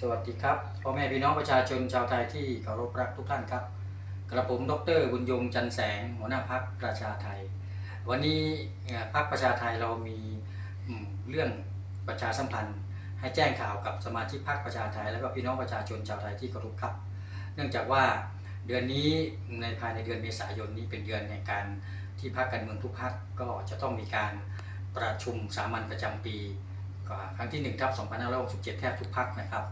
สวัสดีครับพ่อแม่พี่น้องประชาชนชาวไทยที่เคารพรักทุกท่านครับ กระผมดรบุญยงจันแสง หัวหน้าพักประชาไทย วันนี้พักประชาไทยเรามีเรื่องประชาสัมพันธ์ ให้แจ้งข่าวกับสมาชิกพักประชาไทย และก็พี่น้องประชาชนชาวไทยที่เคารพครับ เนื่องจากว่าเดือนนี้ในภายในเดือนเมษายนนี้เป็นเดือนแห่งการที่พักการเมืองทุกพักก็จะต้องมีการประชุมสามัญประจำปี ครั้งที่1ทับ2567 แทบทุกพักนะครับ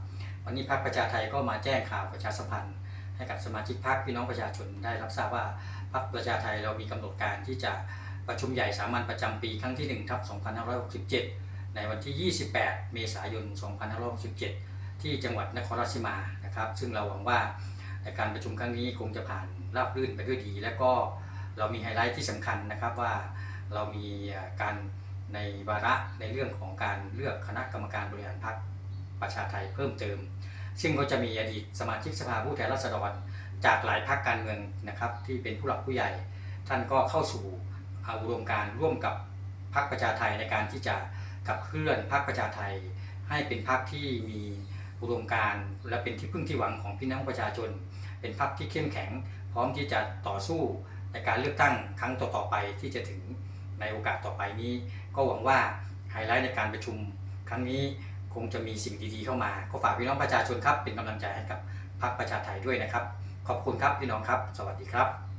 วันนี้พักประชาไทยก็มาแจ้งข่าวประชาสัมพันธ์ ให้กับสมาชิกพักพี่น้องประชาชนได้รับทราบว่าพักประชาไทยเรามีกำหนดการที่จะประชุมใหญ่สามัญประจำปีครั้งที่1ทับ2567 ในวันที่ 28 เมษายน 2567 ที่จังหวัดนครราชสีมานะครับ ซึ่งเราหวังว่าในการประชุมครั้งนี้คงจะผ่านราบรื่นไปด้วยดี และก็เรามีไฮไลท์ที่สำคัญนะครับว่าเรามีการ ในวาระในเรื่องของการเลือกคณะกรรมการบริหารพรรคประชาไทยเพิ่มเติม ซึ่งก็จะมีอดีตสมาชิกสภาผู้แทนราษฎรจากหลายพรรคการเมืองนะครับที่เป็นผู้หลักผู้ใหญ่ ท่านก็เข้าสู่อาอุดมการร่วมกับพรรคประชาไทยในการที่จะขับเคลื่อนพรรคประชาไทย ให้เป็นพรรคที่มีอุดมการและเป็นที่พึ่งที่หวังของพี่น้องประชาชน เป็นพรรคที่เข้มแข็ง พร้อมที่จะต่อสู้ในการเลือกตั้งครั้งต่อๆไปที่จะถึง ในโอกาสต่อไปนี้ ก็หวังว่าไฮไลท์ในการประชุมครั้งนี้คงจะมีสิ่งดีๆเข้ามา ก็ฝากพี่น้องประชาชนครับเป็นกำลังใจให้กับพรรคประชาไทยด้วยนะครับ ขอบคุณครับพี่น้องครับ สวัสดีครับ